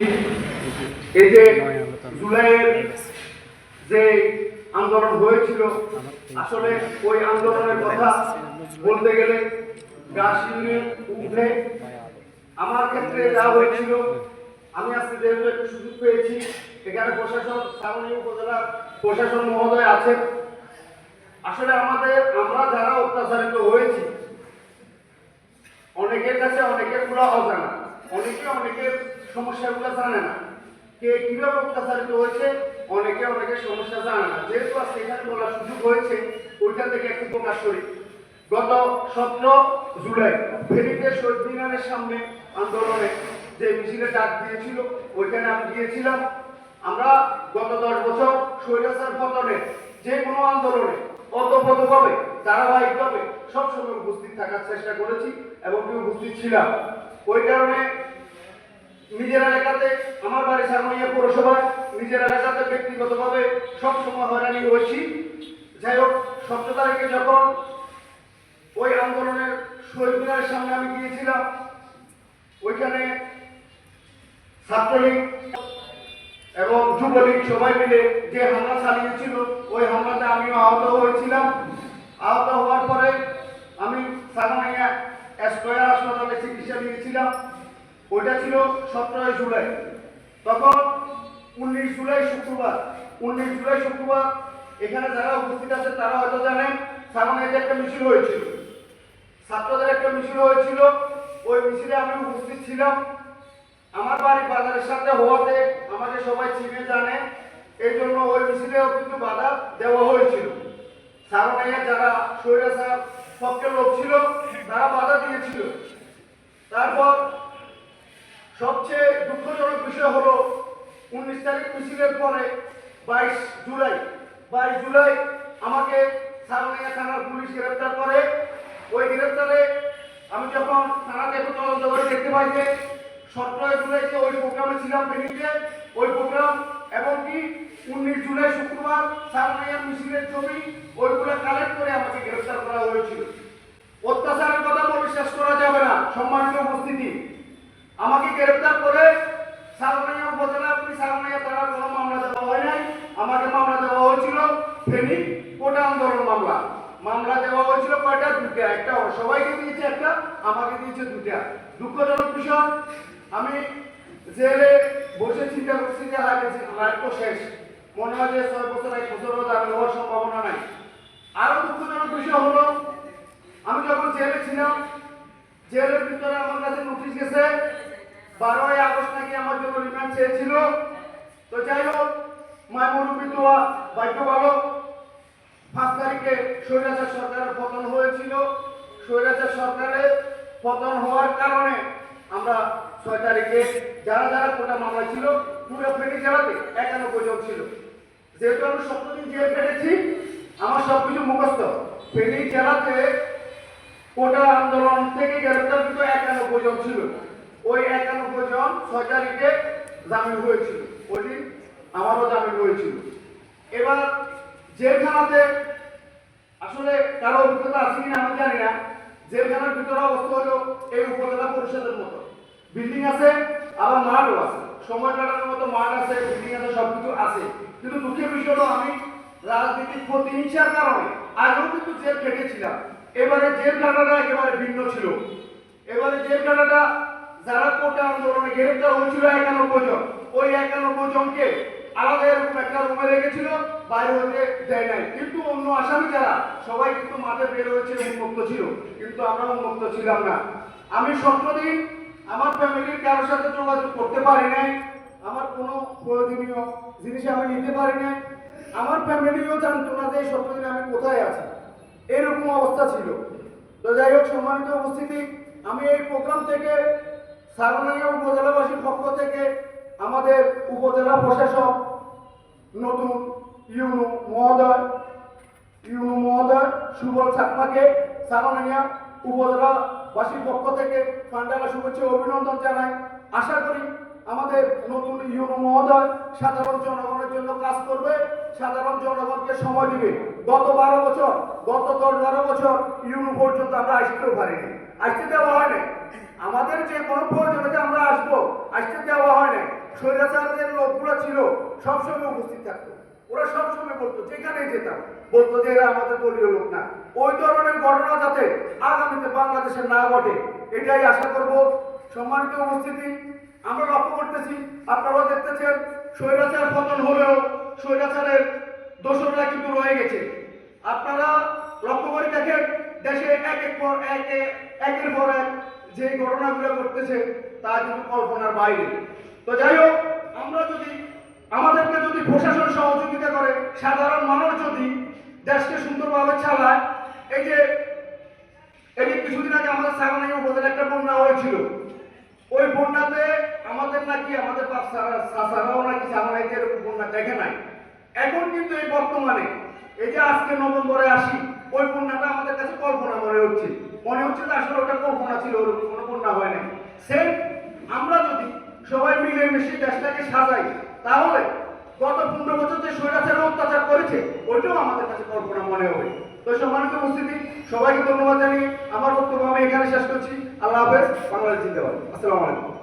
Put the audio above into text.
এই যে জুলাইয়ের যে আন্দোলন হয়েছিল, আসলে ওই আন্দোলনের কথা বলতে গেলে উঠে আমার ক্ষেত্রে যা হয়েছিল, আমি আজকে যেহেতু একটু সুযোগ পেয়েছি, এখানে প্রশাসন স্থানীয় উপজেলার প্রশাসন মহোদয় আছেন। আসলে আমাদের, আমরা যারা অত্যাচারিত হয়েছি, অনেকের কাছে অনেকেরগুলো অজানা, অনেকে অনেকের সমস্যাগুলো জানে না। কে কীভাবে অত্যাচারিত হয়েছে, অনেকে অনেকের সমস্যা জানে না। যেহেতু আজকে এখানে বলার সুযোগ হয়েছে ওইটা থেকে একটু প্রকাশ করি। গত সতেরো জুলাই ফেরিতে শহীদ মিনারের সামনে আন্দোলনে যে মিছিলে ডাক দিয়েছিল, ওইখানে আমি গিয়েছিলাম। আমরা গত দশ বছর স্বৈরাচার পতনে যে কোনো আন্দোলনে অতপ্রতভাবে ধারাবাহিকভাবে সবসময় উপস্থিত থাকার চেষ্টা করেছি এবং উপস্থিত ছিলাম। ওই কারণে নিজের এলাকাতে আমার বাড়ি সারমাইয়া পৌরসভায় নিজের এলাকাতে ব্যক্তিগতভাবে সবসময় হয়রানি হয়েছি যাই হোক সতেরো তারিখে যখন ওই আন্দোলনের শহীদ সামনে আমি গিয়েছিলাম, ওইখানে ছাত্রলীগ এবং যুবলীগ সবাই মিলে যে হামলা চালিয়েছিল, ওই হামলাতে আমিও আহত হয়েছিলাম। আহত হওয়ার পরে আমি সাগামাইয়া স্কোয়ার হাসপাতালে চিকিৎসা নিয়েছিলাম। ওইটা ছিল সতেরোই জুলাই। তখন উনিশ জুলাই শুক্রবার, উনিশ জুলাই শুক্রবার এখানে যারা উপস্থিত আছে তারা হয়তো জানেন সাগামাইয়াতে একটা মিছিল হয়েছিল। ছাত্রদের একটা মিছিল হয়েছিল। ওই মিছিলে আমি উপস্থিত ছিলাম। আমার বাড়ি বাজারের সাথে হওয়াতে আমাকে সবাই চিনে, জানে। এই জন্য ওই মিছিলেও কিন্তু বাধা দেওয়া হয়েছিল। সারনাইয়া যারা স্বৈরাচার পক্ষের লোক ছিল, তারা বাধা দিয়েছিল। তারপর সবচেয়ে দুঃখজনক বিষয় হলো উনিশ তারিখ মিছিলের পরে বাইশ জুলাই বাইশ জুলাই আমাকে সারনাইয়া থানার পুলিশ গ্রেপ্তার করে। ওই গ্রেপ্তারে আমি যখন থানাতে একটু তদন্ত করে দেখতে পাই যে সতেরোই জুলাই যে ওই প্রোগ্রামে ছিলাম বেরিয়ে ওই প্রোগ্রাম এবং কি উনিশ জুলাই শুক্রবার সারনাইয়া মিছিলের ছবি, ওইগুলো কালেক্ট করে আমাকে গ্রেপ্তার করা হয়েছিল। অত্যাচারের কথা বলে শেষ করা যাবে না, সম্মানিত উপস্থিতি। আমাকে গ্রেপ্তার করে সারনাইয়া উপজেলা পুলিশ সারনাইয়া তারা কোনো মামলা দেওয়া হয় নাই। আমাকে মামলা দেওয়া হয়েছিল ফেনী কোটা আন্দোলন মামলা। মামলা দেওয়া হয়েছিল কয়টা? দুটা একটা সবাইকে দিয়েছে, একটা আমাকে দিয়েছে দুটা দুঃখজনক বিষয়, আমি জেলে বসে চিন্তা করছি যে লাইফ তো শেষ। মনে হয় যে ছয় বছর, এক বছরও দাবি হওয়ার সম্ভাবনা নাই। আরও দুঃখজনক বিষয় হলো, আমি যখন জেলে ছিলাম, জেলের ভিতরে আমার কাছে নোটিশ গেছে বারোই আগস্ট নাকি আমার জন্য রিমান্ড চেয়েছিল। তো যাই হোক মাইমুরুবি দোয়া, ভাগ্য ভালো। পাঁচ তারিখে স্বৈরাচার সরকারের পতন হয়েছিল। স্বৈরাচার সরকারের পতন হওয়ার কারণে আমরা ছয় তারিখে যারা যারা কোটা মামলা ছিল, পুরো ফেনী জেলাতে একানব্বই জন ছিল। যেহেতু আমি সপ্তদিন জেল কেটেছি আমার সব কিছু মুখস্থ। ফেনী জেলাতে কোটা আন্দোলন থেকে গ্রেপ্তারকৃত একানব্বই জন ছিল। ওই একানব্বই জন ছয় তারিখে জামিন হয়েছিল। ওই দিন আমারও জামিন হয়েছিল। এবার জেলখানাতে আসলে কারও অভিজ্ঞতা আছে কিনা আমি জানি না। জেলখানার ভিতরে অবস্থা হলো এই উপজেলা পরিষদের মতো। বিল্ডিং আছে, আবার মাঠও আছে। সময় কাটানোর মতো মাঠ আছে, বিল্ডিং আছে, সবকিছু আছে। কিন্তু দুঃখের বিষয় হলো আমি রাজনীতির প্রতিহিংসার কারণে আগেও কিন্তু জেল খেটেছিলাম। এবারে জেল কাটাটা একেবারে ভিন্ন ছিল। এবারে জেল কাটাটা যারা কোটা আন্দোলনে গ্রেফতার হয়েছিল একানব্বই জন, ওই একানব্বই জনকে আলাদা এরকম একটা রুমে রেখেছিল, বাইরে হতে দেয় নাই। কিন্তু অন্য আসামি যারা, সবাই কিন্তু মাঠে বের হয়েছে উন্মুক্ত ছিল। কিন্তু আমরা উন্মুক্ত ছিলাম না। আমি সতেরো দিন আমার ফ্যামিলির কারোর সাথে যোগাযোগ করতে পারি নাই। আমার কোনো প্রয়োজনীয় জিনিস আমি নিতে পারি নাই। আমার ফ্যামিলিও জানতো না যে এই দিন আমি কোথায় আছি। এরকম অবস্থা ছিল। তো যাই হোক, সম্মানিত উপস্থিতি, আমি এই প্রোগ্রাম থেকে সাগনাইয়া উপজেলাবাসীর পক্ষ থেকে আমাদের উপজেলা প্রশাসক নতুন ইউনু মহোদয় ইউনু মহোদয় সুবল চাকমাকে সাগনাইয়া উপজেলাবাসীর পক্ষ থেকে ফান্ডালা শুভেচ্ছা অভিনন্দন জানাই। আশা করি আমাদের নতুন ইউনো মহোদয় সাধারণ জনগণের জন্য কাজ করবে, সাধারণ জনগণকে সময় দিবে। গত বারো বছর, গত দশ বারো বছর ইউনো পর্যন্ত আমরা আসতেও পারিনি। আসতে দেওয়া হয়নি। আমাদের যে কোনো প্রয়োজনে আমরা আসব, আসতে দেওয়া হয় না স্বৈরাচারদের লোকগুলো ছিল, সবসময় উপস্থিত থাকতো। ওরা সবসময় বলতো, যেখানেই যেতাম। বলতো যে এরা আমাদের দলীয় লোক না। ওই ধরনের ঘটনা যাতে আগামীতে বাংলাদেশে না ঘটে, এটাই আশা করব। সম্মানিত উপস্থিতি, আমরা লক্ষ্য করতেছি, আপনারাও দেখতেছেন, স্বৈরাচার পতন হলেও স্বৈরাচারের দোষররা কিন্তু রয়ে গেছে। আপনারা লক্ষ্য করে দেখেন, দেশে এক এক পর এক, একের পর এক যে ঘটনাগুলো ঘটতেছে, তা কিন্তু কল্পনার বাইরে। তো যাই হোক, আমরা যদি, আমাদেরকে যদি প্রশাসন সহযোগিতা করে, সাধারণ মানুষ যদি দেশকে সুন্দরভাবে চালায়, এই যে এই যে কিছুদিন আগে আমাদের সাগনাই উপজেলা একটা বন্যা হয়েছিল। ওই বন্যাতে আমাদের নাকি, আমাদের সাসারাও নাকি সাগনাইতে এরকম বন্যা দেখে নাই। এখন কিন্তু এই বর্তমানে, এই যে আজকে নভেম্বরে আসি, ওই বন্যাটা আমাদের কাছে কল্পনা মনে হচ্ছে। মনে হচ্ছে যে আসলে ওটা কল্পনা ছিল, ওরকম কোনো বন্যা হয় নাই। সেম আমরা যদি সবাই মিলে মিশে দেশটাকে সাজাই, তাহলে গত পনেরো বছর যে স্বৈরাচারে অত্যাচার করেছে, ওইটাও আমাদের কাছে কল্পনা মনে হবে। তো সম্মানিত উপস্থিতি, সবাইকে ধন্যবাদ জানিয়ে আমার বক্তব্য আমি এখানে শেষ করছি। আল্লাহ হাফেজ, বাংলাদেশ জিন্দাবাদ। আসসালামু আলাইকুম।